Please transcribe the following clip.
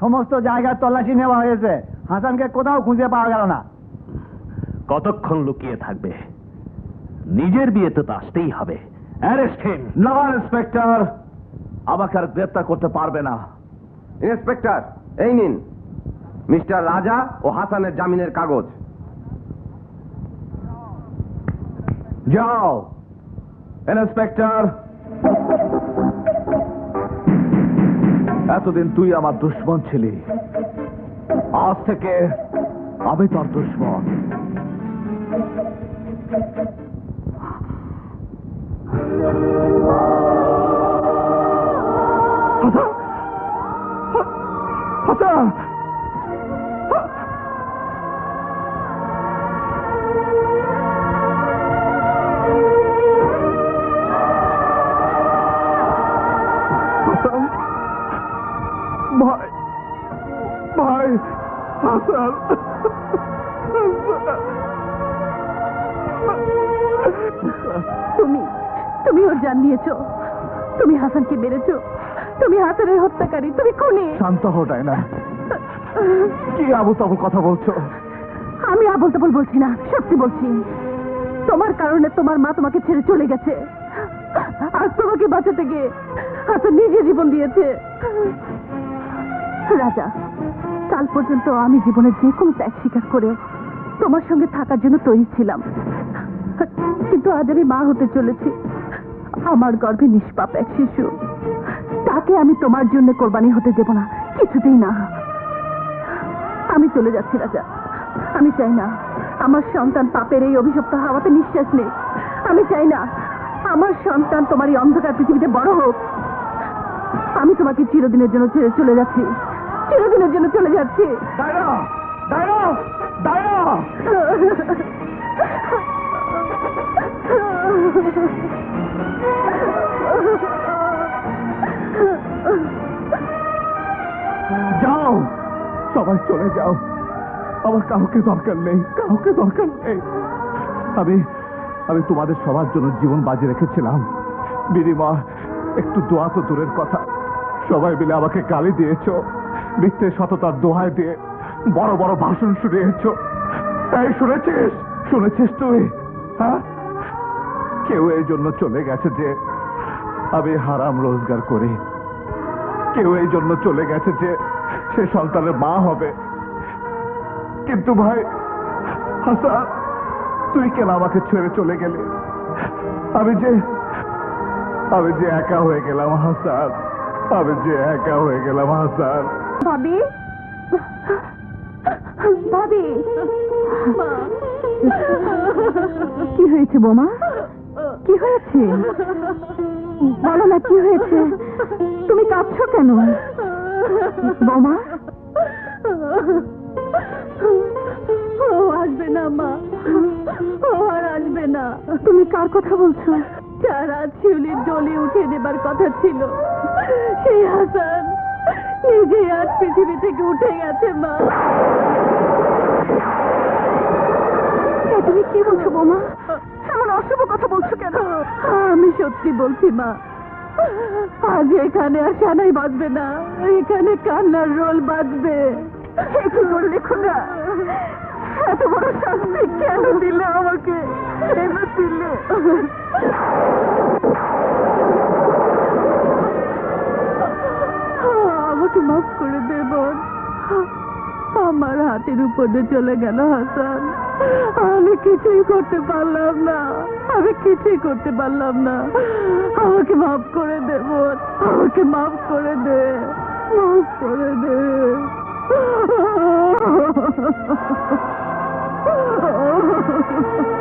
সমস্ত জায়গার তল্লাশি নেওয়া হয়েছে। হাসানকে কোথাও খুঁজে পাওয়া গেল না। কতক্ষণ লুকিয়ে থাকবে? নিজের বিয়েতে তো আসতেই হবে। Arrest him. না ইন্সপেক্টর। আমাকে আর গ্রেপ্তার করতে পারবে না। ইন্সপেক্টর এই নিন। মিস্টার রাজা ও হাসানের জামিনের কাগজ। যাও। ইন্সপেক্টর। এতদিন তুই আমার দুশ্মন ছিলি আজ থেকে আমি তোর দুশ্মন হাসান! ভাই ভাই হাসান তুমি তুমি ওর জান নিয়েছো। তুমি হাসানকে মেরেছো। তুমি হাসানের হত্যাকারী তুমি খুনি। শান্ত হটাই না কি আবু তাবু কথা বলছো? আমি আবল তাবল বলছি না সত্যি বলছি। তোমার কারণে তোমার মা তোমাকে ছেড়ে চলে গেছে। আর তোমাকে বাঁচাতে গিয়ে হাসান নিজে জীবন দিয়েছে। রাজা, কাল পর্যন্ত আমি জীবনের যে কোনো ত্যাগ স্বীকার করেও তোমার সঙ্গে থাকার জন্য তৈরি ছিলাম। কিন্তু আজ আমি মা হতে চলেছি। আমার গর্ভে নিষ্পাপ এক শিশু। তাকে আমি তোমার জন্য কোরবানি হতে দেব না, কিছুতেই না। আমি চলে যাচ্ছি রাজা। আমি চাই না আমার সন্তান পাপের এই অভিশপ্ত হাওয়াতে নিঃশ্বাস নেই। আমি চাই না আমার সন্তান তোমার এই অন্ধকার পৃথিবীতে বড় হোক। আমি তোমাকে চিরদিনের জন্য ছেড়ে চলে যাচ্ছি। চিরদিনের জন্য চলে যাচ্ছি। যাও, সবাই চলে যাও। আমার কাউকে দরকার নেই, কাউকে দরকার নেই। আমি আমি তোমাদের সবার জন্য জীবন বাজি রেখেছিলাম। বিনিময় একটু দোয়া তো দূরের কথা। সবাই মিলে আমাকে গালি দিয়েছ। মিথ্যে সততার দোহাই দিয়ে বড় বড় ভাষণ শুনিয়েছ। তাই শুনেছিস? শুনেছিস তুই? হ্যাঁ? কেউ এই জন্য চলে গেছে যে আমি হারাম রোজগার করি। কেউ এই জন্য চলে গেছে যে সে সন্তানের মা হবে। কিন্তু ভাই, হাসান, তুই কেন আমাকে ছেড়ে চলে গেলি? আমি যে আমি যে একা হয়ে গেলাম, হাসান। আমি যে একা হয়ে গেলাম, হাসান। ভাবি? ভাবি। কি হয়েছে বোমা? কি হয়েছে? বলো না কি হয়েছে? তুমি কাঁদছো কেন? বোমা? ও আসবে না মা। ও আর আসবে না। তুমি কার কথা বলছো? যারা শিউলির ডলি উঠে দেবার কথা ছিল সেই হাসান। নিজে আজ পৃথিবী থেকে উঠে গেছে মা। তুমি কি বলছো বোমা? এমন অশুভ কথা বলছো কেন? আমি সত্যি বলছি মা আজ এখানে আর সানাই বাজবে না। এখানে কান্নার রোল বাজবে। কি করলে খোদা এত বড় শাস্তি কেন দিলে আমাকে? কেন দিলে? আমাকে মাফ করে দে, বোন। আমার হাতের উপরে চলে গেল, হাসান। আমি কিছুই করতে পারলাম না। আমি কিছুই করতে পারলাম না। আমাকে মাফ করে দে, বোন। আমাকে মাফ করে দে। মাফ করে দে।